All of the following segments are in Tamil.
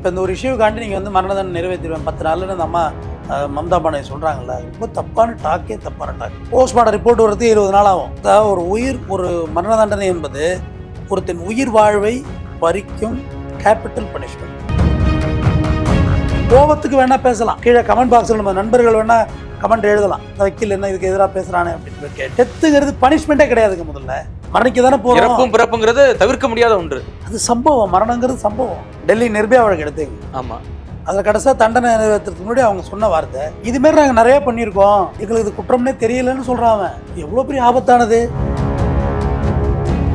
இப்போ இந்த ஒரு இஷ்யூக்காண்டி நீங்கள் வந்து மரண தண்டனை நிறைவேற்றிடுவேன் பத்து நாள்னு அந்த அம்மா மம்தா பானை சொல்கிறாங்கல்ல ரொம்ப தப்பான டாக்கே தப்பான டாக் போஸ்ட்மார்ட்டம் ரிப்போர்ட் வரது இருபது நாள் ஆகும். அதாவது ஒரு உயிர் ஒரு மரண தண்டனை என்பது ஒருத்தன் உயிர் வாழ்வை பறிக்கும் கேபிட்டல் பனிஷ்மெண்ட் கோபத்துக்கு வேணால் பேசலாம். கீழே கமெண்ட் பாக்ஸில் நம்ம நண்பர்கள் வேணால் கமெண்ட் எழுதலாம். வக்கீல் என்ன இதுக்கு எதிராக பேசுகிறானே அப்படின்னு டெத்துங்கிறது பனிஷ்மெண்ட்டே கிடையாதுங்க முதல்ல. மரணிக்க தானே போகிறோம் இறப்பும் பிறப்புங்கிறது தவிர்க்க முடியாத ஒன்று. அது சம்பவம். மரணங்கிறது சம்பவம். டெல்லி நிர்பயா வழக்கு எடுத்தீங்க ஆமா. அதில் கடைசியாக தண்டனை நிறைவேற்றுறதுக்கு முன்னாடி அவங்க சொன்ன வார்த்தை இதுமாரி நாங்கள் நிறைய பண்ணியிருக்கோம். எங்களுக்கு இது குற்றம்னே தெரியலன்னு சொல்கிறான் அவன். எவ்வளோ பெரிய ஆபத்தானது?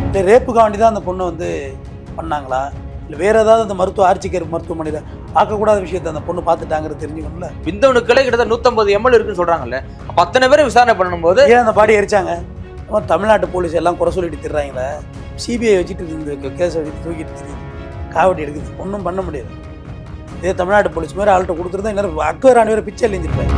இல்லை ரேப்புக்காண்டி தான் அந்த பொண்ணை வந்து பண்ணாங்களா? இல்லை வேற ஏதாவது அந்த மருத்துவ ஆர்ச்சிக்கர் மருத்துவமனையில் பார்க்கக்கூடாத விஷயத்தை அந்த பொண்ணு பார்த்துட்டாங்கிறது தெரிஞ்சுக்கணும்ல? விந்தணுக்களே கிட்டத்தட்ட நூத்தம்பது எம்எல் இருக்குன்னு சொல்றாங்கல்ல. அப்ப அத்தனை பேரை விசாரணை பண்ணும்போது ஏன் அந்த பாடி எரிச்சாங்க? அவன் தமிழ்நாட்டு போலீஸ் எல்லாம் குறை சொல்லிட்டு திரிறாங்களே. சிபிஐ வச்சுட்டு இந்த கேஸை வச்சு தூக்கிட்டு தெரியுது காவடி எடுக்குது. ஒன்றும் பண்ண முடியாது. இதே தமிழ்நாட்டு போலீஸ் மாதிரி ஆள்கிட்ட கொடுத்துருந்தா இன்னும் அக்வர் ஆண்டு பேர் பிச்சை எழுந்திருப்பேன்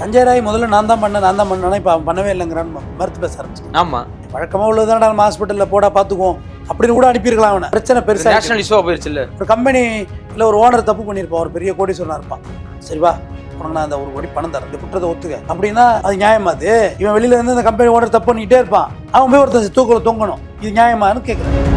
சஞ்சய் ராய் முதல்ல நான் தான் பண்ணேன் நான் தான் பண்ணேன் இப்போ அவன் பண்ணவே இல்லைங்கிறான்னு மறுத்து பேச ஆரம்பிச்சு ஆமா. வழக்கமாக உள்ளதுதான் நம்ம ஹாஸ்பிட்டலில் போடா பார்த்துக்குவோம் அப்படின்னு கூட அனுப்பியிருக்கலாம் அவனை. பிரச்சனை பெருசாக நேஷனல் இஷ்யூவா போயிருச்சு இல்ல ஒரு கம்பெனி இல்லை ஒரு ஓனர் தப்பு பண்ணியிருப்பான் ஒரு பெரிய கோடீஸ்வரனா இருப்பான். சரிவா? நான் அந்த ஒரு கோடி பணம் தரேன். இந்த குற்றத்தை ஒத்துக்க. அப்படின்னா அது நியாயமா அது? இவன் வெளியில இருந்து இந்த கம்பெனி ஓனர் தப்பு பண்ணிக்கிட்டே இருப்பான். அவன் போய் ஒருத்தன் தூக்கல தொங்கணும். இது நியாயமான்னு கேட்குறேன்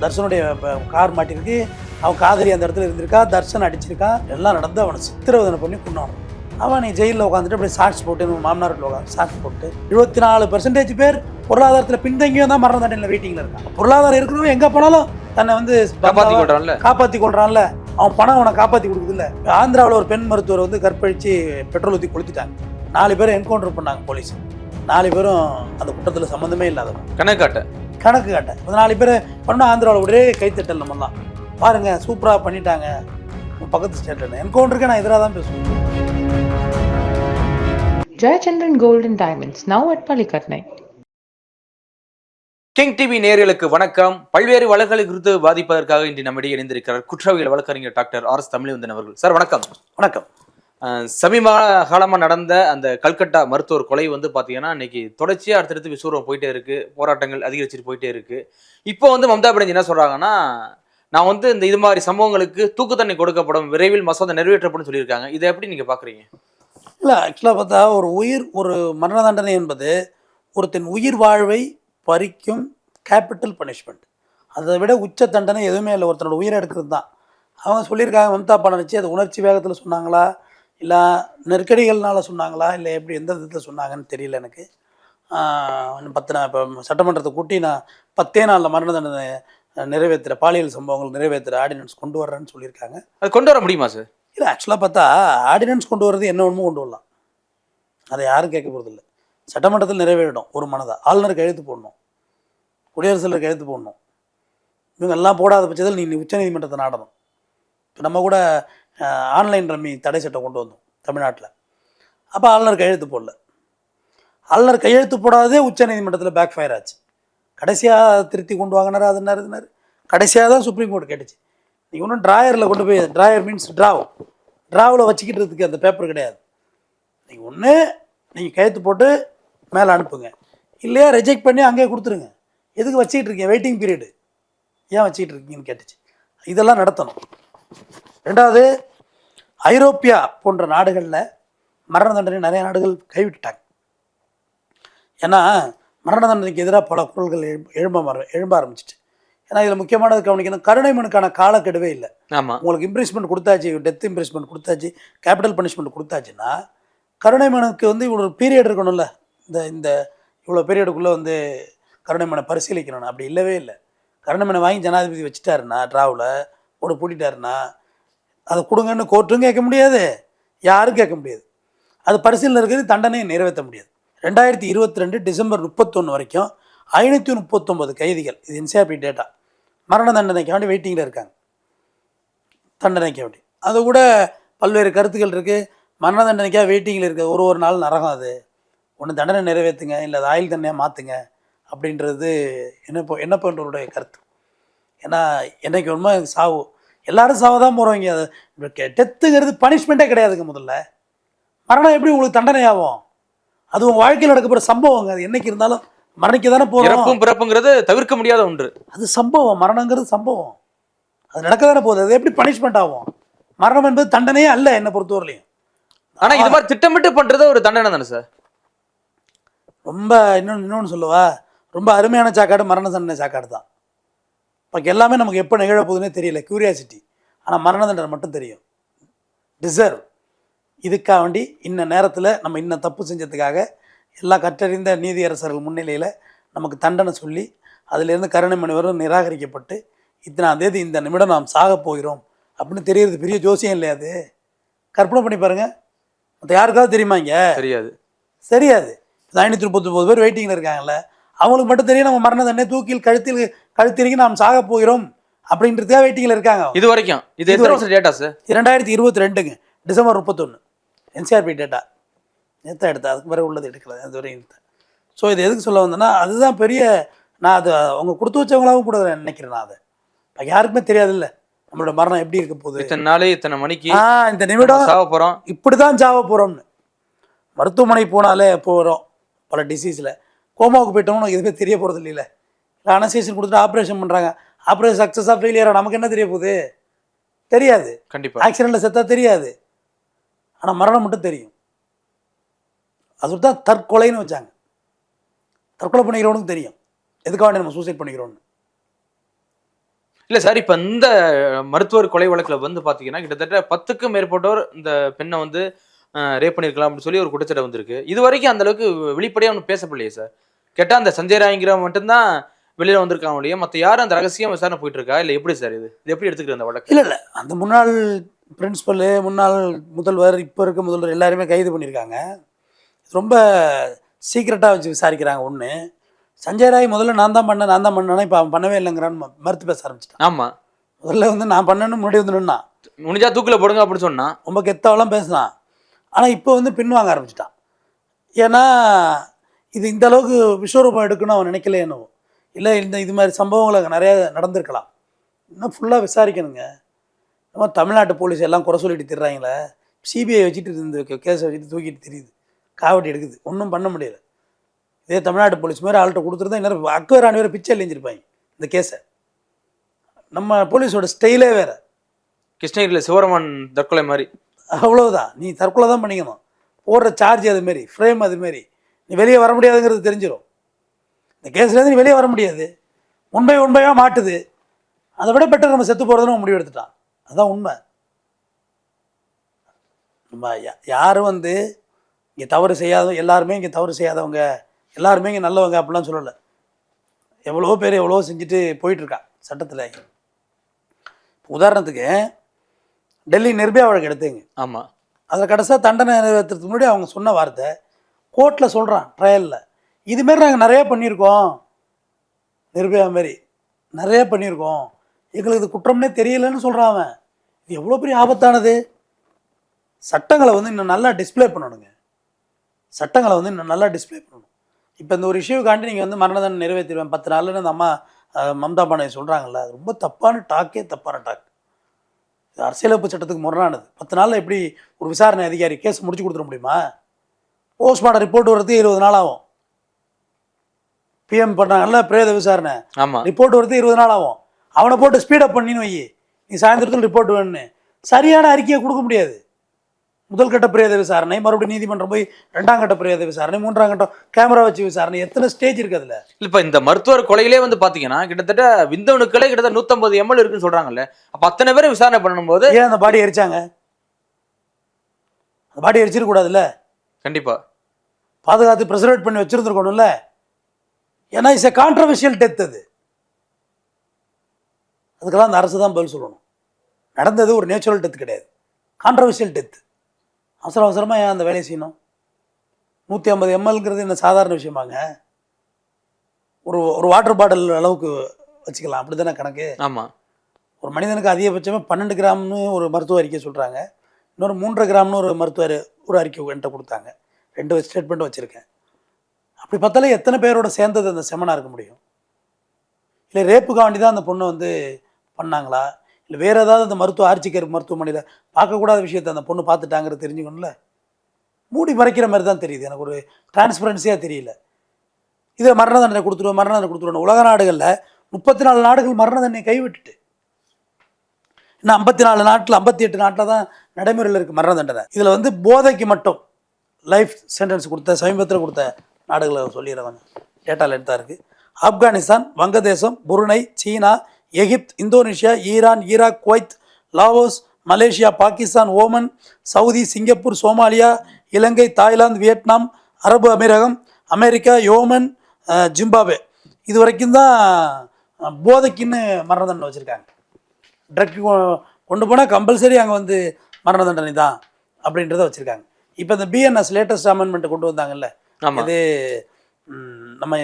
தர்ஷனுடைய ப- கார் மாட்டிருக்கு. அவன் காதலி அந்த இடத்துல இருந்திருக்கா. தர்ஷன் அடிச்சிருக்கான் எல்லாம் நடந்து அவனை சித்திரவதனை பண்ணி கொண்டான் அவன் நீ ஜெயிலில் உட்காந்துட்டு அப்படியே சாட்சி போட்டு மாமனார் உட்காந்து சாட்சி போட்டு இருபத்தி நாலு பெர்சன்டேஜ் பேர் பொருளாதாரத்தில் பின்தங்கியும் தான் மரண தண்டனையில் வெயிட்டிங்கில் இருக்கான் பொருளாதாரம் இருக்கிறவங்க எங்கே போனாலும் தன்னை வந்து காப்பாத்தி கொள்றான்ல. காப்பாற்றி கொள்றான்ல. அவன் பணம் அவனை காப்பாற்றி கொடுக்குதுல்ல. ஆந்திராவில் ஒரு பெண் மருத்துவர் வந்து கற்பழித்து பெட்ரோல் ஊற்றி கொளுத்திட்டாங்க. நாலு பேரை என்கவுண்டர் பண்ணாங்க போலீஸ் நாலு பேரும் அந்த குற்றத்தில் சம்மந்தமே இல்லாதவங்க. கணக்கு காட்ட. இந்த நாலு பேர் பண்ண ஆந்திராவில் ஒரே கைத்தட்டல் நம்மலாம் பாருங்க சூப்பராக பண்ணிட்டாங்க. உன் பக்கத்து ஸ்டேட்டில் என்கவுண்டருக்கு நான் எதிராக தான் பேசுவேன். Gold and Diamonds, now at Palikatnai. King TV நேயர்களுக்கு வணக்கம். பல்வேறு வழக்குகளை குறித்து பாதிப்பதற்காக இன்று நம்மிடையே இணைந்திருக்கிறார் குற்றவியல் வழக்கறிஞர் டாக்டர் ஆர் எஸ் தமிழ்வந்தன் அவர்கள். சார் வணக்கம். வணக்கம். சமீப காலமா நடந்த அந்த கல்கட்டா மருத்துவர் கொலை வந்து பாத்தீங்கன்னா இன்னைக்கு தொடர்ச்சியா அடுத்தடுத்து விசூரம் போயிட்டே இருக்கு. போராட்டங்கள் அதிகரிச்சுட்டு போயிட்டே இருக்கு. இப்போ வந்து மம்தா பானர்ஜி என்ன சொல்றாங்கன்னா நான் வந்து இந்த இது மாதிரி சம்பவங்களுக்கு தூக்கு தண்டனை கொடுக்கப்படும் விரைவில் மசோதா நிறைவேற்றப்படும் சொல்லியிருக்காங்க. இதை எப்படி நீங்க பாக்குறீங்க? இல்லை ஆக்சுவலாக பார்த்தா ஒரு உயிர் ஒரு மரண தண்டனை என்பது ஒருத்தன் உயிர் வாழ்வை பறிக்கும் கேபிட்டல் பனிஷ்மெண்ட் அதை விட உச்ச தண்டனை எதுவுமே இல்லை. ஒருத்தனோட உயிரை எடுக்கிறது தான். அவங்க சொல்லியிருக்காங்க மம்தா பானர்ஜி அது உணர்ச்சி வேகத்தில் சொன்னாங்களா? இல்லை நெருக்கடிகள்னால சொன்னாங்களா? இல்லை எப்படி எந்த விதத்தில் சொன்னாங்கன்னு தெரியல எனக்கு. பத்து நான் இப்போ சட்டமன்றத்தை கூட்டி நான் பத்தே நாளில் மரண தண்டனை நிறைவேற்றுற பாலியல் சம்பவங்கள் நிறைவேற்றுற ஆர்டினன்ஸ் கொண்டு வர்றேன்னு சொல்லியிருக்காங்க. அது கொண்டு வர முடியுமா சார் இல்லை ஆக்சுவலாக பார்த்தா ஆர்டினன்ஸ் கொண்டு வர்றது என்ன ஒன்றுமோ கொண்டு வரலாம். அதை யாரும் கேட்க போகிறதில்ல சட்டமன்றத்தில் நிறைவேறிடும் ஒரு மனதாக ஆளுநருக்கு எழுத்து போடணும். குடியரசுத் தலைவருக்கு எழுத்து போடணும். இவங்க எல்லாம் போடாத பட்சத்தில் நீ உச்சநீதிமன்றத்தை நாடணும். இப்போ நம்ம கூட ஆன்லைன் ரம்மி தடை சட்டம் கொண்டு வந்தோம் தமிழ்நாட்டில். அப்போ ஆளுநர் கையெழுத்து போடல. ஆளுநர் கையெழுத்து போடாதே உச்சநீதிமன்றத்தில் பேக் ஃபயர் ஆச்சு. கடைசியாக திருத்தி கொண்டு வாங்கினார் அது என்ன இருந்தார் கடைசியாக தான் சுப்ரீம் கோர்ட் கேட்டுச்சு. நீங்கள் ஒன்றும் ட்ராயரில் கொண்டு போய் ட்ராயர் மீன்ஸ் ட்ராவ் ட்ராவில் வச்சுக்கிட்டு அந்த பேப்பர் கிடையாது. நீங்கள் ஒன்று நீங்கள் கையெழுத்து போட்டு மேலே அனுப்புங்க. இல்லையா ரிஜெக்ட் பண்ணி அங்கேயே கொடுத்துருங்க. எதுக்கு வச்சுக்கிட்டு இருக்கீங்க? வெயிட்டிங் பீரியடு ஏன் வச்சுக்கிட்டு இருக்கீங்கன்னு கேட்டுச்சு. இதெல்லாம் நடத்தணும். ரெண்டாவது ஐரோப்பியா போன்ற நாடுகளில் மரண தண்டனை நிறைய நாடுகள் கைவிட்டுட்டாங்க. ஏன்னா மரண தண்டனைக்கு எதிராக பல குரல்கள் எழும்ப எழும்ப ஆரம்பிச்சிட்டு ஏன்னா இதில் முக்கியமானது கவனிக்கணும். கருணை மனுக்கான காலக்கெடுவே இல்லை. ஆமா. உங்களுக்கு இம்ப்ரீஸ்மெண்ட் கொடுத்தாச்சு டெத் இம்ப்ரீஸ்மெண்ட் கொடுத்தாச்சு கேபிட்டல் பனிஷ்மெண்ட் கொடுத்தாச்சுன்னா கருணை மனுக்கு வந்து இவ்வளோ பீரியட் இருக்கணும்ல. இந்த இந்த இவ்வளோ பீரியடுக்குள்ளே வந்து கருணைமனை பரிசீலிக்கணும் அப்படி இல்லவே இல்லை. கருணைமனை வாங்கி ஜனாதிபதி வச்சுட்டாருன்னா ட்ராவில் போட்டு பூட்டிட்டாருன்னா அதை கொடுங்கன்னு கோர்ட்டும் கேட்க முடியாது யாரும் கேட்க முடியாது. அது பரிசீலனை இருக்கிறது தண்டனையை நிறைவேற்ற முடியாது. ரெண்டாயிரத்தி இருபத்தி ரெண்டு டிசம்பர் முப்பத்தொன்று வரைக்கும் ஐநூற்றி முப்பத்தொம்பது கைதிகள் இது என்சிஆர்பி டேட்டா மரண தண்டனைக்காண்டி வெயிட்டிங்கில் இருக்காங்க. தண்டனைக்கு அப்படி அது கூட பல்வேறு கருத்துக்கள் இருக்குது மரண தண்டனைக்காக வெயிட்டிங்கில் இருக்க ஒரு ஒரு நாள் நரகம் அது. ஒன்று தண்டனை நிறைவேற்றுங்க இல்லை அது ஆயுள் தண்டனையாக மாற்றுங்க அப்படின்றது என்ன இப்போ என்ன பண்ணுறவருடைய கருத்து. ஏன்னா என்னைக்கு உண்மை சாவு. எல்லாரும் சாவ தான் போகிறவங்க அது டெத்துங்கிறது பனிஷ்மெண்ட்டே கிடையாதுங்க முதல்ல. மரணம் எப்படி உங்களுக்கு தண்டனை ஆகும் அது உங்கள் வாழ்க்கையில் நடக்க போகிற சம்பவங்க. அது என்னைக்கு இருந்தாலும் மரணிக்க தானே போகிறோம் இறப்பும் பிறப்புங்கிறது தவிர்க்க முடியாத ஒன்று. அது சம்பவம். மரணங்கிறது சம்பவம். அது நடக்க தானே போகுது. அது எப்படி பனிஷ்மெண்ட் ஆகும்? மரணம் என்பது தண்டனையே அல்ல என்னை பொறுத்தவரையிலையும். ஆனா இது மாதிரி திட்டமிட்டு பண்றது ஒரு தண்டனை தானே சார்? ரொம்ப இன்னொன்று இன்னொன்று சொல்லவா. ரொம்ப அருமையான சாக்காடு மரண தண்டனை சாக்காடு தான். இப்போ எல்லாமே நமக்கு எப்போ நிகழப்போகுதுன்னே தெரியல கியூரியாசிட்டி ஆனால் மரண தண்டனை மட்டும் தெரியும். டிசர்வ் இதுக்காக வேண்டி இன்ன நேரத்தில் நம்ம இன்ன தப்பு செஞ்சதுக்காக எல்லா கற்றறிந்த நீதியரசர்கள் முன்னிலையில் நமக்கு தண்டனை சொல்லி அதிலிருந்து கருணை மனிதரும் நிராகரிக்கப்பட்டு இத்தனாம் தேதி இந்த நிமிடம் நாம் சாகப் போகிறோம் அப்படின்னு தெரியறது பெரிய ஜோசியம் இல்லையா அது? கற்பனை பண்ணி பாருங்கள் மற்ற யாருக்காவது தெரியுமா இங்கே? தெரியாது. தெரியாது. ஐநூற்றி முப்பத்தொம்பது பேர் வெயிட்டிங்கில் இருக்காங்கல்ல. அவங்களுக்கு மட்டும் தெரியும் நம்ம மரண தண்டனை தூக்கில் கழுத்தில் கழுத்திறங்கி நாம் சாக போகிறோம் அப்படின்றதுக்காக வெயிட்டிங்கில் இருக்காங்க இது வரைக்கும். இது எத்தனை வருஷம் டேட்டா சார் இரண்டாயிரத்தி இருபத்தி ரெண்டுங்க. டிசம்பர் முப்பத்தொன்று என்சிஆர்பி டேட்டா நேற்று எடுத்தேன். அதுக்கு பிறகு உள்ளது எடுக்கல. அது வரையும் எடுத்தேன். ஸோ இது எதுக்கு சொல்ல வந்தேன்னா அதுதான் பெரிய நான் அது அவங்க கொடுத்து வச்சவங்களாவும் கூட நினைக்கிறேன் நான் அதை. இப்ப யாருக்குமே தெரியாதுல்ல. நம்மளோட மரணம் எப்படி இருக்க போகுது? இத்தனை நாள் இத்தனை மணிக்கு ஆ இந்த நிமிடம் சாக போறோம். இப்படி தான் சாவ போகிறோம்னு மருத்துவமனை போனாலே போகிறோம் பல டிசீஸில் கோமாவுக்கு போயிட்டோம்னு எதுவுமே தெரிய போகிறது இல்லைல்ல. இல்லை அனசேஷன் கொடுத்துட்டு ஆப்ரேஷன் பண்ணுறாங்க ஆப்ரேஷன் சக்ஸஸாக ஃபெயிலியராக நமக்கு என்ன தெரிய போகுது? தெரியாது. கண்டிப்பா. ஆக்சிடெண்ட்டில் செத்தா தெரியாது. ஆனால் மரணம் மட்டும் தெரியும். அது தான் தற்கொலைன்னு வச்சாங்க. தற்கொலை பண்ணிக்கிறவனுக்கு தெரியும். எதுக்காக நம்ம சூசைட் பண்ணிக்கிறோன்னு இல்ல சார் இப்ப இந்த மருத்துவர் கொலை வழக்குல வந்து பாத்தீங்கன்னா கிட்டத்தட்ட பத்துக்கும் மேற்பட்டோர் இந்த பெண்ணை வந்து ரேப் பண்ணிருக்கலாம் அப்படின்னு சொல்லி ஒரு குற்றச்சாட்டு வந்திருக்கு. இது வரைக்கும் அந்த அளவுக்கு வெளிப்படையா ஒன்றும் பேசப்படலையே சார் கேட்டா அந்த சஞ்சய் ராய்ங்கிற மட்டும்தான் வெளியில வந்திருக்காங்க இல்லையா மத்த யாரும் அந்த ரகசியம் விசாரணை போயிட்டு இருக்கா இல்ல எப்படி சார் இது? இது எப்படி எடுத்துக்கிற அந்த வழக்கு? இல்லை இல்லை. அந்த முன்னாள் பிரின்ஸிபலு முன்னாள் முதல்வர் இப்போ இருக்க முதல்வர் எல்லாருமே கைது பண்ணியிருக்காங்க. ரொம்ப சீக்கிரட்டாக வச்சு விசாரிக்கிறாங்க ஒன்று சஞ்சய் ராய் முதல்ல நான் தான் பண்ணேன் நான் தான் பண்ணேன்னா இப்போ அவன் பண்ணவே இல்லைங்கிறான்னு மறுத்து பேச ஆரம்பிச்சிட்டான். ஆமா. முதல்ல வந்து நான் பண்ணேன்னு முன்னாடி வந்து நின்னான். முடிஞ்சா தூக்குல போடுங்க அப்படின்னு சொன்னா ரொம்ப கெத்தாவெல்லாம் பேசினான். ஆனால் இப்போ வந்து பின்வாங்க ஆரம்பிச்சிட்டான். ஏன்னா இது இந்த அளவுக்கு விஸ்வரூபம் எடுக்கணும்னு அவன் நினைக்கல என்னவோ இல்லை இந்த இது மாதிரி சம்பவங்கள் அங்கே நிறையா நடந்திருக்கலாம். இன்னும் ஃபுல்லாக விசாரிக்கணுங்க. நம்ம தமிழ்நாட்டு போலீஸ் எல்லாம் குறை சொல்லிட்டு திடுறாங்களே சிபிஐ வச்சுட்டு இந்த கேஸை வச்சுட்டு தூக்கிட்டு தெரியுது. காவட்டி எடுக்குது. ஒன்றும் பண்ண முடியல. இதே தமிழ்நாட்டு போலீஸ் மாதிரி ஆள்கிட்ட கொடுத்துருந்தா இன்னும் அக்வர் ஆணி வேறு பிச்சை எழுந்திருப்பாங்க இந்த கேஸை. நம்ம போலீஸோட ஸ்டைலே வேறு. கிருஷ்ணகிரியில் சிவரமன் தற்கொலை மாதிரி. அவ்வளோதான் நீ தற்கொலை தான் பண்ணிக்கணும். போடுற சார்ஜ் அது மாரி ஃப்ரேம் அது மாரி நீ வெளியே வர முடியாதுங்கிறது தெரிஞ்சிடும் இந்த கேஸ்லேருந்து நீ வெளியே வர முடியாது. உண்மை உண்மையாக மாட்டுது. அதை விட பெட்டர் நம்ம செத்து போகிறதுன்னு முடிவு எடுத்துட்டான். அதுதான் உண்மை. நம்ம யா- யாரும் வந்து இங்கே தவறு செய்யாத எல்லாருமே இங்கே தவறு செய்யாதவங்க எல்லாருமே இங்கே நல்லவங்க அப்படிலாம் சொல்லலை. எவ்வளோ பேர் எவ்வளோ செஞ்சுட்டு போயிட்டுருக்கான் சட்டத்தில். உதாரணத்துக்கு டெல்லி நிர்பயா வழக்கு எடுத்துங்க. ஆமா. அதில் கடைசியாக தண்டனை நிறைவேற்றுறதுக்கு முன்னாடி அவங்க சொன்ன வார்த்தை கோர்ட்டில் சொல்கிறான் ட்ரையலில் இதுமாரி நாங்கள் நிறைய பண்ணியிருக்கோம். நிர்பயா மாரி. நிறைய பண்ணியிருக்கோம். எங்களுக்கு இது குற்றம்னே தெரியலன்னு சொல்கிறான் அவன். இது எவ்வளோ பெரிய ஆபத்தானது? சட்டங்களை வந்து இன்னும் நல்லா டிஸ்ப்ளே பண்ணணுங்க. சட்டங்களை வந்து இன்னும் நல்லா டிஸ்ப்ளே பண்ணணும். இப்போ இந்த ஒரு இஷ்யூக்காண்டி நீங்கள் வந்து மரண தண்டனை நிறைவேற்றிடுவேன் பத்து நாள்னு அந்த அம்மா மம்தா பானர்ஜி சொல்கிறாங்கல்ல ரொம்ப தப்பான டாக்கே தப்பான டாக் இது அரசியலமைப்பு சட்டத்துக்கு முரணானது. பத்து நாளில் எப்படி ஒரு விசாரணை அதிகாரி கேஸ் முடிச்சு கொடுத்துட முடியுமா? போஸ்ட்மார்ட்டம் ரிப்போர்ட் வர்றதுக்கு இருபது நாள் ஆகும். பிஎம் பண்ணாங்கல்ல பிரேத விசாரணை. ஆமா. ரிப்போர்ட் வரது இருபது நாள் ஆகும். அவனை போட்டு ஸ்பீடப் பண்ணின்னு வை நீ சாயந்தரத்தில் ரிப்போர்ட் வேணும்னு. சரியான அறிக்கையை கொடுக்க முடியாது. முதல் கட்ட பிரேத விசாரணை மறுபடியும் நீதிமன்றம் போய் ரெண்டாம் கட்ட பிரேத விசாரணை மூன்றாம் கட்டம் கேமரா வச்சு விசாரணை எத்தனை ஸ்டேஜ் இருக்கு அதில்? இப்ப இந்த மருத்துவர் கொலையிலே வந்து பாத்தீங்கன்னா கிட்டத்தட்ட விந்தணுக்களே கிட்டத்தட்ட நூத்தம்பது எம்எல் இருக்குன்னு சொல்றாங்கல்ல. அப்ப அத்தனை பேரும் விசாரணை பண்ணும்போது ஏன் அந்த பாடி எரிச்சாங்க? அந்த பாடி எரிச்சிடக்கூடாதுல்ல கண்டிப்பா. பாதுகாத்து ப்ரெசர்வேட் பண்ணி வச்சிருந்துருக்கணும்ல? ஏன்னா இட்ஸ் எ கான்ட்ரவர்ஷியல் டெத் அது. அதுக்கெல்லாம் அந்த அரசு தான் பதில் சொல்லணும். நடந்தது ஒரு நேச்சுரல் டெத் கிடையாது. கான்ட்ரவர்ஷியல் டெத் அவசர அவசரமாக ஏன் அந்த வேலையை செய்யணும்? நூற்றி ஐம்பது எம்எல்ங்கிறது என்ன சாதாரண விஷயமாங்க? ஒரு ஒரு வாட்டர் பாட்டில் அளவுக்கு வச்சுக்கலாம். அப்படி தானே கணக்கு? ஆமா. ஒரு மனிதனுக்கு அதிகபட்சமாக பன்னெண்டு கிராம்னு ஒரு மருத்துவ அறிக்கை சொல்கிறாங்க இன்னொரு மூன்றரை கிராம்னு ஒரு மருத்துவர் ஒரு அறிக்கை என்கிட்ட கொடுத்தாங்க. ரெண்டு ஸ்டேட்மெண்ட் வச்சுருக்கேன். அப்படி பார்த்தாலே எத்தனை பேரோட சேர்ந்தது அந்த செமனாக இருக்க முடியும்? இல்லை ரேப்புக்காண்டி தான் அந்த பொண்ணை வந்து பண்ணாங்களா? இல்லை வேறு ஏதாவது அந்த மருத்துவ ஆர்ச்சிக்கர் மருத்துவமனையில் பார்க்கக்கூடாத விஷயத்தை அந்த பொண்ணு பார்த்துட்டாங்கிறது தெரிஞ்சுக்கணும்ல? மூடி மறைக்கிற மாதிரி தான் தெரியுது. எனக்கு ஒரு டிரான்ஸ்பரன்சியாக தெரியல. இதில் மரண தண்டனை கொடுத்துருவோம் மரண தண்டனை கொடுத்துருவோம் உலக நாடுகளில் முப்பத்தி நாலு நாடுகள் மரண தண்டனை கைவிட்டுட்டு. இன்னும் ஐம்பத்தி நாலு நாட்டில் ஐம்பத்தி எட்டு நாட்டில் தான் நடைமுறையில் இருக்குது மரண தண்டனை. இதில் வந்து போதைக்கு மட்டும் லைஃப் சென்டென்ஸ் கொடுத்த சமீபத்தில் கொடுத்த நாடுகளை சொல்லிடுறாங்க டேட்டாவில் எடுத்தா இருக்குது ஆப்கானிஸ்தான் வங்கதேசம் புருணை சீனா Egypt Indonesia Iran Iraq Kuwait Laos Malaysia Pakistan Oman Saudi Singapore Somalia Ilangai Thailand Vietnam அரபு அமீரகம் அமெரிக்கா யோமன் அஹ், ஜிம்பாப்வே. இது வரைக்கும் தான் போதைக்குன்னு மரண தண்டனை வச்சுருக்காங்க ட்ரக் கொண்டு போனால் கம்பல்சரி அங்கே வந்து மரண தண்டனை தான் அப்படின்றத வச்சுருக்காங்க. இப்போ இந்த பிஎன்எஸ் லேட்டஸ்ட் அமெண்ட்மெண்ட் கொண்டு வந்தாங்கல்ல இது நம்ம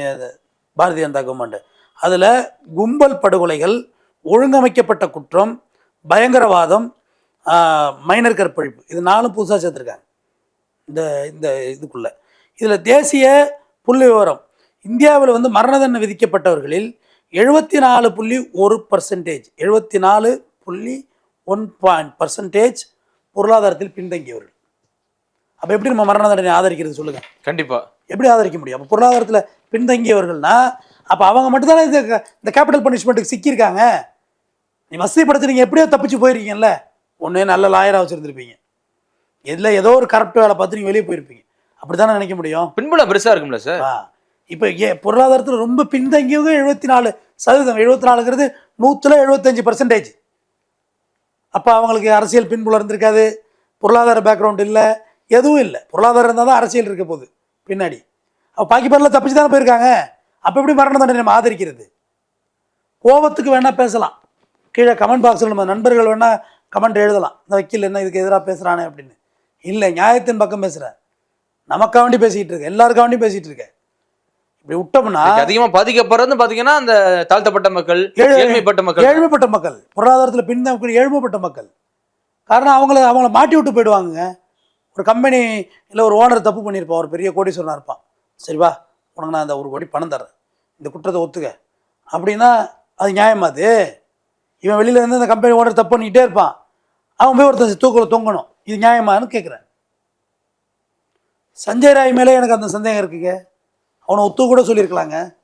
பாரதிய ஜனதா கவர்மெண்ட் அதில் கும்பல் படுகொலைகள் ஒழுங்கமைக்கப்பட்ட குற்றம் பயங்கரவாதம் மைனர் கற்பழிப்பு இது நாலும் புதுசாக சேர்த்துருக்காங்க. இந்த இந்த இதுக்குள்ள. இதில் தேசிய புள்ளி விவரம் இந்தியாவில் வந்து மரண தண்டனை விதிக்கப்பட்டவர்களில் எழுபத்தி நாலு புள்ளி ஒரு பர்சன்டேஜ் எழுபத்தி நாலு புள்ளி ஒன் பாயிண்ட் பர்சன்டேஜ் பொருளாதாரத்தில் பின்தங்கியவர்கள். அப்போ எப்படி நம்ம மரண தண்டனை ஆதரிக்கிறது சொல்லுங்கள் கண்டிப்பா. எப்படி ஆதரிக்க முடியும்? அப்போ பொருளாதாரத்தில் பின்தங்கியவர்கள்னா அப்போ அவங்க மட்டும்தானே இந்த க- இந்த கேபிட்டல் பனிஷ்மெண்ட்டுக்கு சிக்கியிருக்காங்க? நீ வசதி படுத்துறீங்க எப்படியோ தப்பிச்சு போயிருக்கீங்கல்ல? ஒன்றே நல்ல லாயராக வச்சுருந்துருப்பீங்க. இதில் ஏதோ ஒரு கரப்ட் வேலை பார்த்து நீங்கள் வெளியே போயிருப்பீங்க. அப்படி தானே நினைக்க முடியும்? பின்புலம் பெருசா இருக்கும்ல சார். ஆ. இப்போ ஏ பொருளாதாரத்தில் ரொம்ப பின்தங்கியவங்க எழுபத்தி நாலு சதவீதம். எழுபத்தி நாலுங்கிறது நூற்றில் எழுபத்தஞ்சு பர்சன்டேஜ் அப்போ அவங்களுக்கு அரசியல் பின்புலம் இருந்திருக்காது. பொருளாதார பேக்ரவுண்ட் இல்லை. எதுவும் இல்லை. பொருளாதாரம் இருந்தால் தான் அரசியல் இருக்க போகுது. பின்னாடி. அப்போ பாக்கி பேரில் தப்பிச்சு தானே போயிருக்காங்க? அப்போ எப்படி மரண தண்டனை நம்ம ஆதரிக்கிறது? கோபத்துக்கு வேணால் பேசலாம். கீழே கமெண்ட் பாக்ஸில் நம்ம நண்பர்கள் வேணால் கமெண்ட் எழுதலாம். இந்த வக்கீல் என்ன இதுக்கு எதிராக பேசுகிறானே அப்படின்னு. இல்லை நியாயத்தின் பக்கம் பேசுகிறேன் நமக்காக வேண்டி பேசிக்கிட்டு இருக்க. எல்லாருக்காக வேண்டி பேசிகிட்டு இருக்க. இப்படி விட்டோம்னா இதுக்கு அதிகமா பாதிக்கப்படுறது பாத்தீங்கன்னா அந்த தாழ்த்தப்பட்ட மக்கள் ஏழை- ஏழ்மைப்பட்ட மக்கள். ஏழ்மைப்பட்ட மக்கள். பொருளாதாரத்தில் பின்தங்கக்கூடிய ஏழ்மைப்பட்ட மக்கள். காரணம் அவங்கள அவங்கள மாட்டி விட்டு போயிடுவாங்க ஒரு கம்பெனி இல்லை ஒரு ஓனர் தப்பு பண்ணியிருப்பான். ஒரு பெரிய கோடீஸ்வரனாக இருப்பான். சரி வா உனக்கு நான் அந்த ஒரு கோடி பணம் தர்றேன். இந்த குற்றத்தை ஒத்துக்க. அப்படின்னா அது நியாயமா அது? இவன் வெளியிலேருந்து இருந்து கம்பெனி ஓனர் தப்பு பண்ணிக்கிட்டே இருப்பான். அவன் போய் ஒருத்தன் தூக்கில் தொங்கணும். இது நியாயமான்னு கேட்குறேன் சஞ்சய் ராய் மேலே எனக்கு அந்த சந்தேகம் இருக்குங்க. அவனை ஒத்து கூட சொல்லியிருக்கலாங்க.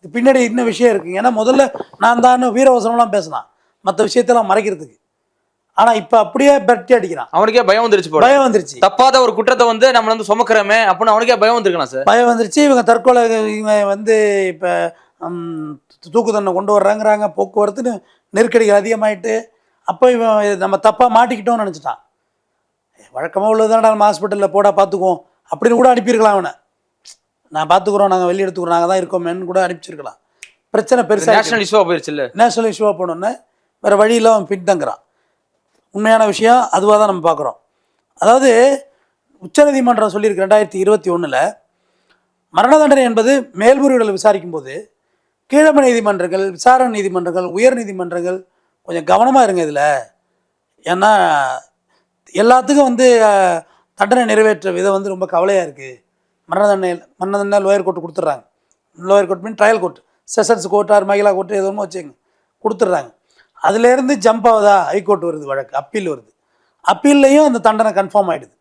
இது பின்னாடி இன்னும் விஷயம் இருக்குங்க. ஏன்னா முதல்ல நான் தான் வீரவசனம்லாம் பேசினான். மற்ற விஷயத்தெல்லாம் மறைக்கிறதுக்கு. ஆனால் இப்போ அப்படியே பெரட்டி அடிக்கிறான். அவனுக்கே பயம் வந்துருச்சு பயம் வந்துருச்சு. தப்பாத ஒரு குற்றத்தை வந்து நம்ம வந்து சுமக்கிறோமே அப்படின்னு அவனுக்கே பயம் வந்திருக்கலாம் சார். பயம் வந்துருச்சு. இவங்க தற்கொலை இவங்க வந்து இப்போ தூக்கு தண்டனை கொண்டு வர்றாங்கிறாங்க. போக்குவரத்துன்னு நெருக்கடிகள் அதிகமாயிட்டு அப்போ இவன் நம்ம தப்பாக மாட்டிக்கிட்டோம்னு நினச்சிட்டான். வழக்கமாக உள்ளதுதான் நம்ம ஹாஸ்பிட்டலில் போடா பார்த்துக்குவோம் அப்படின்னு கூட அனுப்பியிருக்கலாம் அவனை. நான் பார்த்துக்குறோம் நாங்கள் வெளியே எடுத்துக்கிறோம் நாங்கள் தான் இருக்கோமேன்னு கூட அனுப்பிச்சிருக்கலாம். பிரச்சனை பெருசாக நேஷனல் இஷ்யூவா போயிருச்சு இல்ல நேஷனல் இஷ்யூவாக போனோன்னே வேறு வழியில் அவன் பின்தங்குறான் உண்மையான விஷயம் அதுவாக தான் நம்ம பார்க்குறோம். அதாவது உச்சநீதிமன்றம் சொல்லியிருக்கு ரெண்டாயிரத்தி இருபத்தி ஒன்றில் மரண தண்டனை என்பது மேல்முறையீடுகள் விசாரிக்கும் போது கீழமை நீதிமன்றங்கள் விசாரணை நீதிமன்றங்கள் உயர் நீதிமன்றங்கள் கொஞ்சம் கவனமாக இருங்க இதில். ஏன்னா எல்லாத்துக்கும் வந்து தண்டனை நிறைவேற்ற விதம் வந்து ரொம்ப கவலையாக இருக்குது மரண தண்டனை மரண தண்டனை லோயர் கோர்ட்டு கொடுத்துட்றாங்க. Lower court mean trial court sessions கோர்ட்டார் மகிழா கோர்ட்டு எதுவும் வச்சுங்க கொடுத்துட்றாங்க. அதுலேருந்து ஜம்ப் ஆகுதா? ஹைகோர்ட் வருது வழக்கு அப்பீல் வருது. அப்பீல்லையும் அந்த தண்டனை கன்ஃபார்ம் ஆகிடுது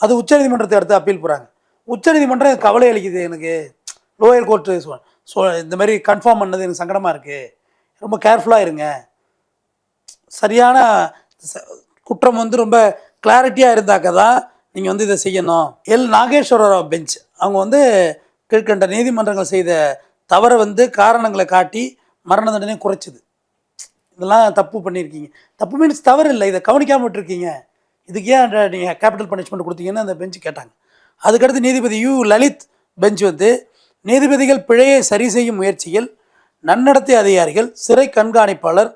அது உச்சநீதிமன்றத்தை எடுத்து அப்பீல் போகிறாங்க உச்சநீதிமன்றம் கவலை அளிக்குது எனக்கு. லோயர் கோர்ட்டு ஸோ இந்த மாதிரி கன்ஃபார்ம் பண்ணது எனக்கு சங்கடமாக இருக்குது ரொம்ப கேர்ஃபுல்லாக இருங்க. சரியான குற்றம் வந்து ரொம்ப கிளாரிட்டியாக இருந்தாக்க தான் நீங்கள் வந்து இதை செய்யணும். எல் நாகேஸ்வர ராவ் பெஞ்ச் அவங்க வந்து கீழ்கண்ட நீதிமன்றங்கள் செய்த தவறை வந்து காரணங்களை காட்டி மரண தண்டனை குறைச்சிது. இதெல்லாம் தப்பு பண்ணியிருக்கீங்க. தப்பு மீன்ஸ் தவறு இல்லை இதை கவனிக்காமல் விட்டுருக்கீங்க. இதுக்கு ஏன் நீங்கள் கேபிட்டல் பனிஷ்மெண்ட் கொடுத்தீங்கன்னு அந்த பெஞ்சு கேட்டாங்க. அதுக்கடுத்து நீதிபதி யு லலித் பெஞ்ச் வந்து நீதிபதிகள் பிழையை சரி செய்யும் முயற்சியில் நன்னடத்தை அதிகாரிகள் சிறை கண்காணிப்பாளர்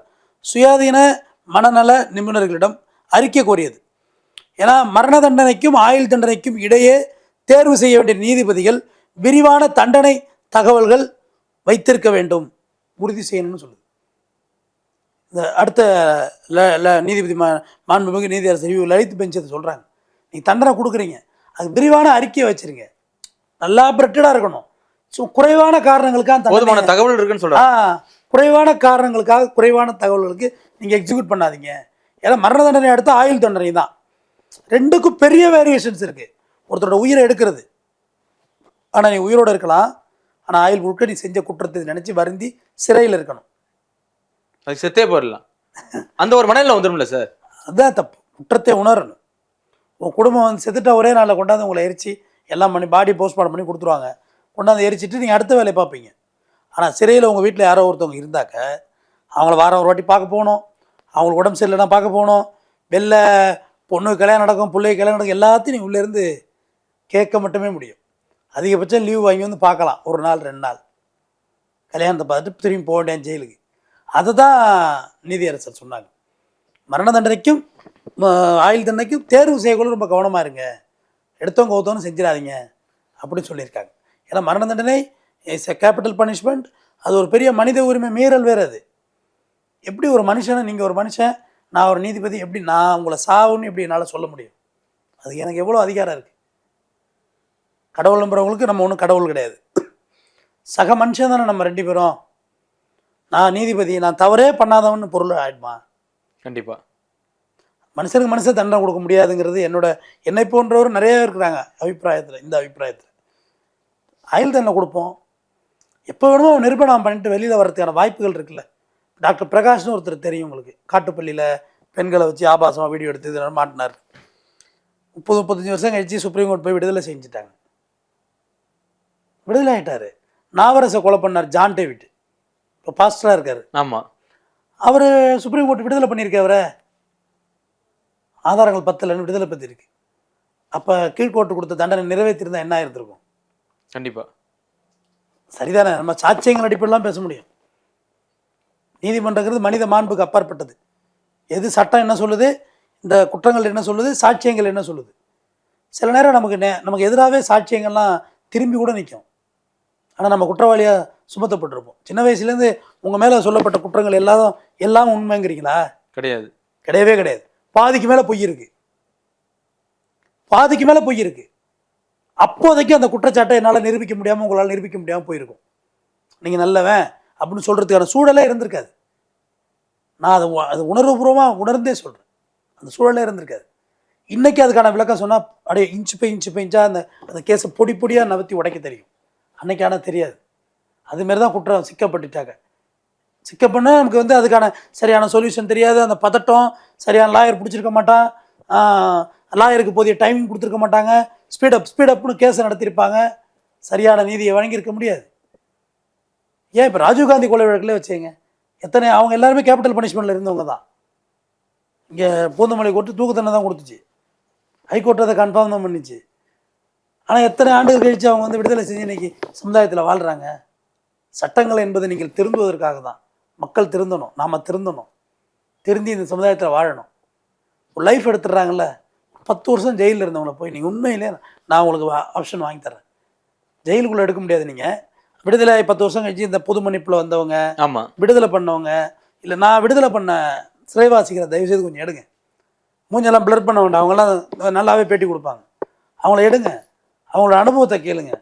சுயாதீன மனநல நிபுணர்களிடம் அறிக்கை கோரியது. ஏன்னா மரண தண்டனைக்கும் ஆயுள் தண்டனைக்கும் இடையே தேர்வு செய்ய வேண்டிய நீதிபதிகள் விரிவான தண்டனை தகவல்கள் வைத்திருக்க வேண்டும். உறுதி செய்யணும்னு சொல்லுது. இந்த அடுத்த ல- ல- நீதிபதி மா மாண்புமிகு நீதியரசர் யு லலித் பெஞ்ச் அதை சொல்கிறாங்க நீங்கள் தண்டனை கொடுக்குறீங்க. அது விரிவான அறிக்கையை வச்சிருங்க. நல்லா பிரெட்டடாக இருக்கணும். ஸோ குறைவான காரணங்களுக்காக போதுமான தகவல் இருக்குன்னு ஆ சொல்றாங்க குறைவான காரணங்களுக்காக குறைவான தகவல்களுக்கு நீங்கள் எக்ஸிக்யூட் பண்ணாதீங்க. ஏன்னா மரண தண்டனை அடுத்து ஆயுள் தண்டனை தான். ரெண்டுக்கும் பெரிய வேரியேஷன்ஸ் இருக்குது ஒருத்தரோட உயிரை எடுக்கிறது. ஆனால் நீ உயிரோடு இருக்கலாம். ஆனால் ஆயுள் முழுக்க நீ செஞ்ச குற்றத்தை நினச்சி வருந்தி சிறையில் இருக்கணும். அதுக்கு செத்தே போயிடலாம். அந்த ஒரு மனநிலை வந்துடும்ல சார்? அதுதான் தப்பு. குற்றத்தை உணரணும். உன் குடும்பம் வந்து செத்துட்டா ஒரே நாளில் கொண்டாந்து உங்களை எரிச்சு எல்லாம் பண்ணி பாடி போஸ்ட்மார்ட்டம் பண்ணி கொடுத்துருவாங்க. கொண்டாந்து எரிச்சிட்டு நீங்கள் அடுத்த வேலையை பார்ப்பீங்க. ஆனால் சிறையில் உங்கள் வீட்டில் யாரோ ஒருத்தவங்க இருந்தாக்க அவங்கள வாரம் ஒரு வாட்டி பார்க்க போகணும். அவங்களுக்கு உடம்பு சரியில்லைனா பார்க்க போகணும். வெளில பொண்ணு கல்யாணம் நடக்கும் பிள்ளை கல்யாணம் நடக்கும் எல்லாத்தையும் நீங்கள் உள்ளேருந்து கேட்க மட்டுமே முடியும். அதிகபட்சம் லீவ் வாங்கி வந்து பார்க்கலாம். ஒரு நாள் ரெண்டு நாள். கல்யாணத்தை பார்த்துட்டு திரும்பி போக வேண்டிய ஜெயிலுக்கு. அதை தான் நீதியரசர் சொன்னாங்க. மரண தண்டனைக்கும் ஆயுள் தண்டனைக்கும் தேர்வு செய்யக்குள்ள ரொம்ப கவனமாக இருங்க. எடுத்தவங்க ஒருத்தவங்க செஞ்சிடாதீங்க. அப்படின்னு சொல்லியிருக்காங்க. ஏன்னா மரண தண்டனை இஸ் எ கேபிட்டல் பனிஷ்மெண்ட் அது ஒரு பெரிய மனித உரிமை மீறல் வேறு அது. எப்படி ஒரு மனுஷனை நீங்கள் ஒரு மனுஷன் நான் ஒரு நீதிபதி எப்படி நான் உங்களை சாவுன்னு எப்படி என்னால் சொல்ல முடியும்? அது எனக்கு எவ்வளோ அதிகாரம் இருக்குது கடவுள் நம்புறவங்களுக்கு நம்ம ஒன்றும் கடவுள் கிடையாது. சக மனுஷன் தானே நம்ம ரெண்டு பேரும். நான் நீதிபதி நான் தவறே பண்ணாதவன்னு பொருள் ஆயிடுமா? கண்டிப்பா. மனுஷனுக்கு மனுஷன் தண்டனை கொடுக்க முடியாதுங்கிறது என்னோட என்னை போன்றவர் நிறைய இருக்கிறாங்க அபிப்பிராயத்தில் இந்த அபிப்பிராயத்தில். ஆயுள் தண்டனை கொடுப்போம். எப்போ வேணுமோ நிரூபணம் பண்ணிட்டு வெளியில் வர்றதுக்கான வாய்ப்புகள் இருக்குல்ல. டாக்டர் பிரகாஷ்னு ஒருத்தர் தெரியும் உங்களுக்கு. காட்டுப்பள்ளியில் பெண்களை வச்சு ஆபாசமாக வீடியோ எடுத்து இதெல்லாம் மாட்டினார். முப்பது முப்பத்தஞ்சு வருஷம் கழிச்சு சுப்ரீம் கோர்ட் போய் விடுதலை செஞ்சுட்டாங்க. விடுதலை ஆயிட்டாரு. நாவரசை கொலை பண்ணார் ஜான் டேவிட். இப்போ பாஸ்டராக இருக்கார். ஆமா. அவர் சுப்ரீம் கோர்ட் விடுதலை பண்ணியிருக்க அவரை. ஆதாரங்கள் பத்தலன்னு விடுதலை பற்றி இருக்கு அப்போ கீழ்கோர்ட்டு கொடுத்த தண்டனை நிறைவேற்றிருந்தா என்ன ஆயிருந்திருக்கும்? கண்டிப்பா. சரிதானே நம்ம சாட்சியங்கள் அடிப்படையெல்லாம் பேச முடியும். நீதிமன்றங்கிறது மனித மாண்புக்கு அப்பாற்பட்டது. எது சட்டம் என்ன சொல்லுது? இந்த குற்றங்கள் என்ன சொல்லுது? சாட்சியங்கள் என்ன சொல்லுது? சில நேரம் நமக்கு நே நமக்கு எதிராகவே சாட்சியங்கள்லாம் திரும்பி கூட நிற்கும் ஆனால் நம்ம குற்றவாளியாக சுமத்தப்பட்டிருப்போம். சின்ன வயசுலேருந்து உங்கள் மேலே சொல்லப்பட்ட குற்றங்கள் எல்லாம் எல்லாம் உண்மைங்கிறீங்களா? கிடையாது. கிடையவே கிடையாது. பாதிக்கு மேலே பொய் இருக்கு. பாதிக்கு மேலே பொய் இருக்கு. அப்போதைக்கு அந்த குற்றச்சாட்டை என்னால் நிரூபிக்க முடியாமல் உங்களால் நிரூபிக்க முடியாமல் போயிருக்கும். நீங்கள் நல்லவன் அப்படின்னு சொல்கிறதுக்கான சூழலே இருந்திருக்காது. நான் அது அது உணர்வுபூர்வமாக உணர்ந்தே சொல்கிறேன் அந்த சூழலே இருந்திருக்காது. இன்னைக்கு அதுக்கான விளக்கம் சொன்னால் அப்படியே இன்ச்சு பை இன்ச்சு பை இன்ச்சா அந்த அந்த கேஸை பொடி பொடியாக நவத்தி உடைக்க தெரியும். அன்னைக்கு ஆனால் தெரியாது. அதுமாரி தான் குற்றம் சிக்கப்பட்டுட்டாங்க. சிக்கப்பண்ண நமக்கு வந்து அதுக்கான சரியான சொல்யூஷன் தெரியாது. அந்த பதட்டம் சரியான லாயர் பிடிச்சிருக்க மாட்டான். லாயருக்கு போதிய டைமிங் கொடுத்துருக்க மாட்டாங்க. ஸ்பீடப் ஸ்பீடப்னு கேஸை நடத்தியிருப்பாங்க. சரியான நீதியை வழங்கியிருக்க முடியாது. ஏன் இப்போ ராஜீவ்காந்தி கொலை வழக்கில் வச்சுங்க எத்தனை அவங்க எல்லாருமே கேபிட்டல் பனிஷ்மெண்ட்டில் இருந்தவங்க தான். இங்கே பூந்தமல்லி கோர்ட்டு தூக்கு தான் கொடுத்துச்சு. ஹைகோர்ட் அதை கன்ஃபார்ம் தான் பண்ணிச்சு. ஆனால் எத்தனை ஆண்டுகள் கழித்து அவங்க வந்து விடுதலை செஞ்சு இன்னைக்கு சமுதாயத்தில் வாழ்கிறாங்க சட்டங்கள் என்பது நீங்கள் திருந்துவதற்காக தான். மக்கள் திருந்தணும் நாம் திருந்தணும். திருந்தி இந்த சமுதாயத்தில் வாழணும். லைஃப் எடுத்துடுறாங்கல்ல பத்து வருஷம் ஜெயிலில் இருந்தவங்கள போய் நீங்கள் உண்மையிலே நான் உங்களுக்கு ஆப்ஷன் வாங்கி தரேன் ஜெயிலுக்குள்ளே எடுக்க முடியாது நீங்கள் விடுதலை பத்து வருஷம் கழிச்சு இந்த பொது மன்னிப்பில் வந்தவங்க ஆமா. விடுதலை பண்ணவங்க இல்லை நான் விடுதலை பண்ண சிறைவாசிக்கிற தயவுசெய்து கொஞ்சம் எடுங்க. மூஞ்செல்லாம் பிளர் பண்ண வேண்டாம். அவங்கெல்லாம் நல்லாவே பேட்டி கொடுப்பாங்க. அவங்கள எடுங்க. அவங்களோட அனுபவத்தை கேளுங்க.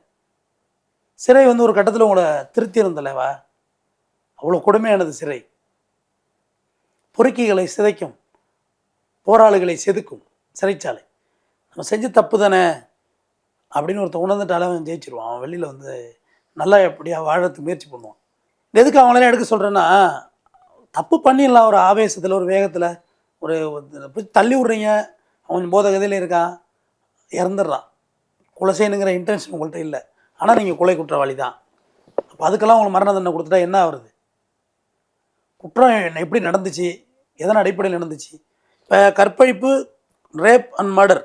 சிறை வந்து ஒரு கட்டத்தில் உங்களை திருத்தி இருந்தலைவா அவ்வளோ கொடுமையானது சிறை. பொறுக்கிகளை சிதைக்கும் போராளிகளை செதுக்கும் சிறைச்சாலை. நம்ம செஞ்ச தப்பு தானே? அப்படின்னு ஒருத்த உணர்ந்துட்டாலே அவன் ஜெயிச்சிருவான். அவன் வெளியில் வந்து நல்லா எப்படியா வாழறதுக்கு முயற்சி பண்ணுவான். எதுக்கு அவங்களெல்லாம் எடுக்க சொல்கிறேன்னா தப்பு பண்ணிடலாம் ஒரு ஆவேசத்தில் ஒரு வேகத்தில். ஒரு தள்ளி விட்றீங்க. அவன் போத கதையில் இருக்கான். இறந்துடுறான். குலசேனுங்கிற செய்யணுங்கிற இன்டென்ஷன் உங்கள்கிட்ட இல்லை. ஆனால் நீங்கள் கொலை குற்றவாளி தான் அப்போ அதுக்கெல்லாம் உங்களுக்கு மரண தண்டனை கொடுத்துட்டா என்ன ஆகுறது? குற்றம் என்ன- எப்படி நடந்துச்சு? எதன் அடிப்படையில் நடந்துச்சு? இப்போ கற்பழிப்பு ரேப் அண்ட் மர்டர்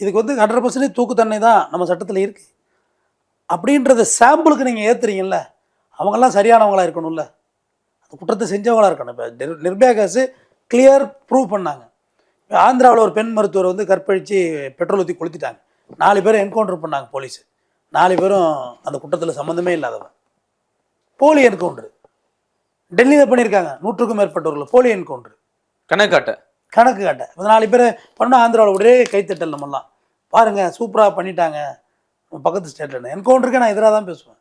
இதுக்கு வந்து ஹண்ட்ரட் பர்சன்டேஜ் தூக்கு தண்டனை தான் நம்ம சட்டத்தில் இருக்குது அப்படின்றத சாம்பிளுக்கு நீங்கள் ஏற்றுறீங்கல்ல அவங்கெல்லாம் சரியானவங்களாக இருக்கணும்ல. அந்த குற்றத்தை செஞ்சவங்களா இருக்கணும். இப்போ நிர் நிர்பயா கேஸு கிளியர் ப்ரூவ் பண்ணாங்க. இப்போ ஆந்திராவில் ஒரு பெண் மருத்துவர் வந்து கற்பழித்து பெட்ரோல் ஊற்றி கொளுத்திட்டாங்க. நாலு பேர் என்கவுண்டர் பண்ணாங்க போலீஸு நாலு பேரும் அந்த குற்றத்தில் சம்மந்தமே இல்லாதவன். போலி என்கவுண்டர். டெல்லியில் பண்ணியிருக்காங்க. நூற்றுக்கும் மேற்பட்டவர்கள் போலி என்கவுண்டர். கணக்காட்ட கணக்கு காட்ட. இப்போ நாலு பேர் பண்ண ஆந்திராவில் ஒரே கைத்தட்டல் நம்மலாம் பாருங்கள் சூப்பராக பண்ணிட்டாங்க. பக்கத்து ஸ்டேட்டில் என்கவுண்டருக்கு நான் எதிராக தான் பேசுவேன்.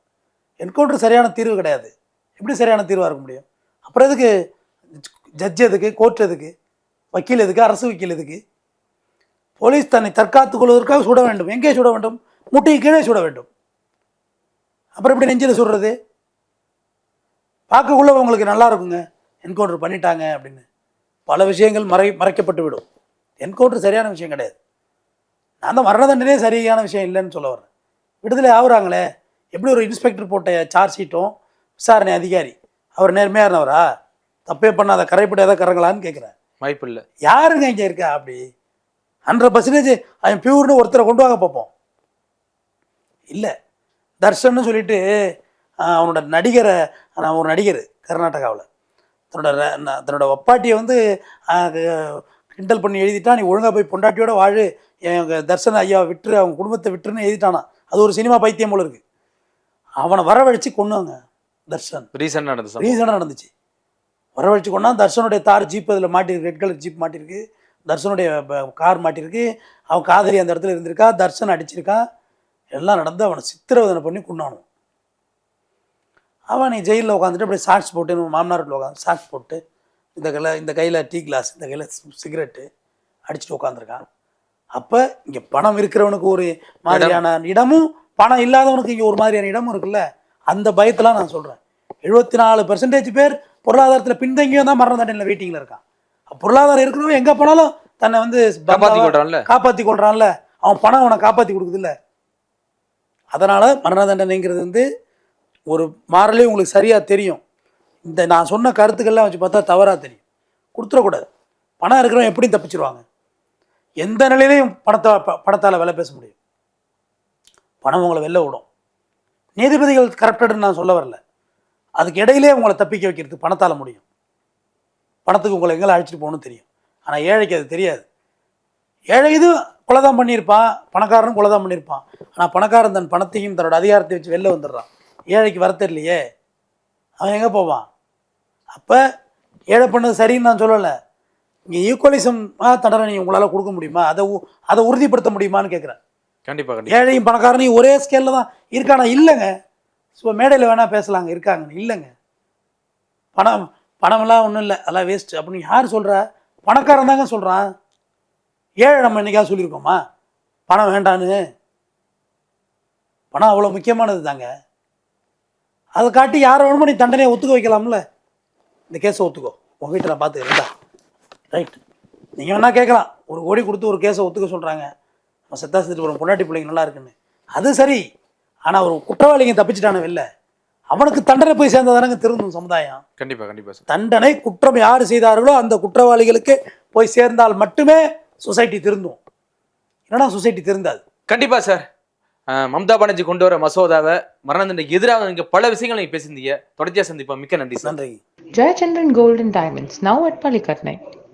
என்கவுண்டர் சரியான தீர்வு கிடையாது. எப்படி சரியான தீர்வாக இருக்க முடியும்? அப்புறம் எதுக்கு? ஜட்ஜ் எதுக்கு? கோர்ட் எதுக்கு? வக்கீல் எதுக்கு? அரசு வக்கீல் எதுக்கு? போலீஸ் தன்னை தற்காத்துக் கொள்வதற்காக சுட வேண்டும். எங்கே சுட வேண்டும்? முட்டைக்கு கீழே சுட வேண்டும். அப்புறம் எப்படி நெஞ்சில் சொல்கிறது பார்க்கக்குள்ள உங்களுக்கு நல்லா இருக்குங்க. என்கவுண்டர் பண்ணிட்டாங்க அப்படின்னு. பல விஷயங்கள் மறை மறைக்கப்பட்டு விடும். என்கவுண்டர் சரியான விஷயம் கிடையாது. நான் தான் மரண தண்டனையே சரியான விஷயம் இல்லைன்னு சொல்ல வரேன் விடுதலை ஆகுறாங்களே. எப்படி ஒரு இன்ஸ்பெக்டர் போட்ட சார்ஜ் ஷீட்டும் விசாரணை அதிகாரி அவர் நேர்மையாக இருந்தவரா தப்பே பண்ணாத கரைப்படாத கரங்களான்னு கேட்குறேன் வாய்ப்பு இல்லை யாருங்க இங்கே இருக்கா அப்படி? ஹண்ட்ரட் பர்சன்டேஜ் அவன் பியூர்னு ஒருத்தரை கொண்டு வாங்க பார்ப்போம். இல்லை. தர்ஷன்னு சொல்லிட்டு அவனோட நடிகரை நான் ஒரு நடிகர் கர்நாடகாவில். தன்னோட தன்னோட ஒப்பாட்டியை வந்து கிண்டல் பண்ணி எழுதிட்டா நீ ஒழுங்கா போய் பொண்டாட்டியோட வாழு. என் தர்ஷன் ஐயா விட்டுரு அவங்க குடும்பத்தை விட்டுருன்னு எழுதிட்டானா. அது ஒரு சினிமா பைத்தியம் போல இருக்கு. அவனை வரவழைச்சு கொண்டுவாங்க தர்ஷன். ரீசெண்டாக நடந்த சம்பவம். ரீசனாக நடந்துச்சு. வரவழைச்சு கொண்டா தர்ஷனுடைய தார் ஜீப் அதில் மாட்டிருக்கு. ரெட் கலர் ஜீப் மாட்டிருக்கு. தர்ஷனுடைய கார் மாட்டிருக்கு. அவன் காதலி அந்த இடத்துல இருந்திருக்கா. தர்ஷன் அடிச்சிருக்கான் எல்லாம் நடந்து அவனை சித்திரவதனை பண்ணி கொண்டானும் அவன் நீ ஜெயிலில் உட்காந்துட்டு அப்படியே சாக்ஸ் போட்டு மாமனார் வீட்டில் உட்காந்து சாக்ஸ் போட்டு இந்த கையில் இந்த கையில் டீ கிளாஸ் இந்த கையில் சிகரெட்டு அடிச்சுட்டு உட்காந்துருக்கான் அப்போ இங்கே பணம் இருக்கிறவனுக்கு ஒரு மாதிரியான இடமும் பணம் இல்லாதவனுக்கு இங்கே ஒரு மாதிரியான இடமும் இருக்குல்ல? அந்த பயத்தெலாம் நான் சொல்கிறேன் எழுபத்தி நாலு பெர்சன்டேஜ் பேர் பொருளாதாரத்தில் பின்தங்கியும் தான் மரண தண்டனையில் வெயிட்டிங்கில் இருக்கான். பொருளாதாரம் இருக்கிறவன் எங்கே போனாலும் தன்னை வந்து காப்பாற்றி கொள்றான்ல. காப்பாற்றி கொள்றான்ல. அவன் பணம் அவனை காப்பாற்றி கொடுக்குதுல்ல. அதனால் மரண தண்டனைங்கிறது வந்து ஒரு மாறலே உங்களுக்கு சரியாக தெரியும். இந்த நான் சொன்ன கருத்துக்கள்லாம் வச்சு பார்த்தா தவறாக தெரியும். கொடுத்துடக்கூடாது. பணம் இருக்கிறவங்க எப்படியும் தப்பிச்சிருவாங்க. எந்த நிலையிலையும் பணத்தை ப- பணத்தால் விலை பேச முடியும். பணம் உங்களை வெளில விடும். நீதிபதிகள் கரெக்டடுன்னு நான் சொல்ல வரல. அதுக்கு இடையிலே உங்களை தப்பிக்க வைக்கிறது பணத்தால் முடியும். பணத்துக்கு உங்களை எங்கே அழைச்சிட்டு போகணும்னு தெரியும். ஆனால் ஏழைக்கு அது தெரியாது. ஏழை இது கொலை தான் பண்ணியிருப்பான். பணக்காரனும் கொலை தான் பண்ணியிருப்பான். ஆனால் பணக்காரன் தன் பணத்தையும் தன்னோட அதிகாரத்தை வச்சு வெளில வந்துடுறான். ஏழைக்கு வர தெரியலையே. அவன் எங்கே போவான்? அப்போ ஏழை பண்ணது சரின்னு நான் சொல்லலை. இங்கே ஈக்குவலிசம் தண்டனை உங்களால் கொடுக்க முடியுமா? அதை அதை உறுதிப்படுத்த முடியுமான்னு கேட்குறேன் கண்டிப்பா கண்டிப்பா. ஏழையும் பணக்காரனையும் ஒரே ஸ்கேலில் தான் இருக்கானா? இல்லைங்க. ஸோ மேடையில் வேணால் பேசலாங்க. இருக்காங்க இல்லைங்க. பணம் பணமெல்லாம் ஒன்றும் இல்லை. அதெல்லாம் வேஸ்ட் அப்படின்னு யார் சொல்கிறா பணக்காரன் தாங்க சொல்கிறான் ஏழை நம்ம என்னைக்காவது சொல்லியிருக்கோமா? பணம் வேண்டான்னு. பணம் அவ்வளோ முக்கியமானது தாங்க அதை காட்டி யாரை வேணுமோ நீ தண்டனையை ஒத்துக்க வைக்கலாம்ல? இந்த கேஸை ஒத்துக்கோ. உங்கள் வீட்டில் நான் பார்த்துக்கிறேன்டா ரைட் நீங்கள் வேணால் கேட்கலாம். ஒரு கோடி கொடுத்து ஒரு கேஸை ஒத்துக்க சொல்கிறாங்க நம்ம செத்தா செத்துட்டு போகிறோம் பொண்டாட்டி பிள்ளைங்க நல்லா இருக்குன்னு. அது சரி. ஆனால் ஒரு குற்றவாளிங்க தப்பிச்சிட்டான வெளில. அவனுக்கு தண்டனை போய் சேர்ந்ததானங்க திருந்தும் சமுதாயம். கண்டிப்பா கண்டிப்பா சார். தண்டனை குற்றம் யார் செய்தார்களோ அந்த குற்றவாளிகளுக்கு போய் சேர்ந்தால் மட்டுமே சொசைட்டி திருந்தும். இல்லைன்னா சொசைட்டி திருந்தாது? கண்டிப்பா சார். மம்தா பானர்ஜி கொண்டு வர மசோதாவை மரண தண்டனைக்கு எதிராக நீங்க பல விஷயங்கள் நீங்க பேசியிருந்தீங்க. தொடர்ச்சியா சந்திப்போம். மிக்க நன்றி சார். நன்றி. Gold and Diamonds, now at Palikatnai.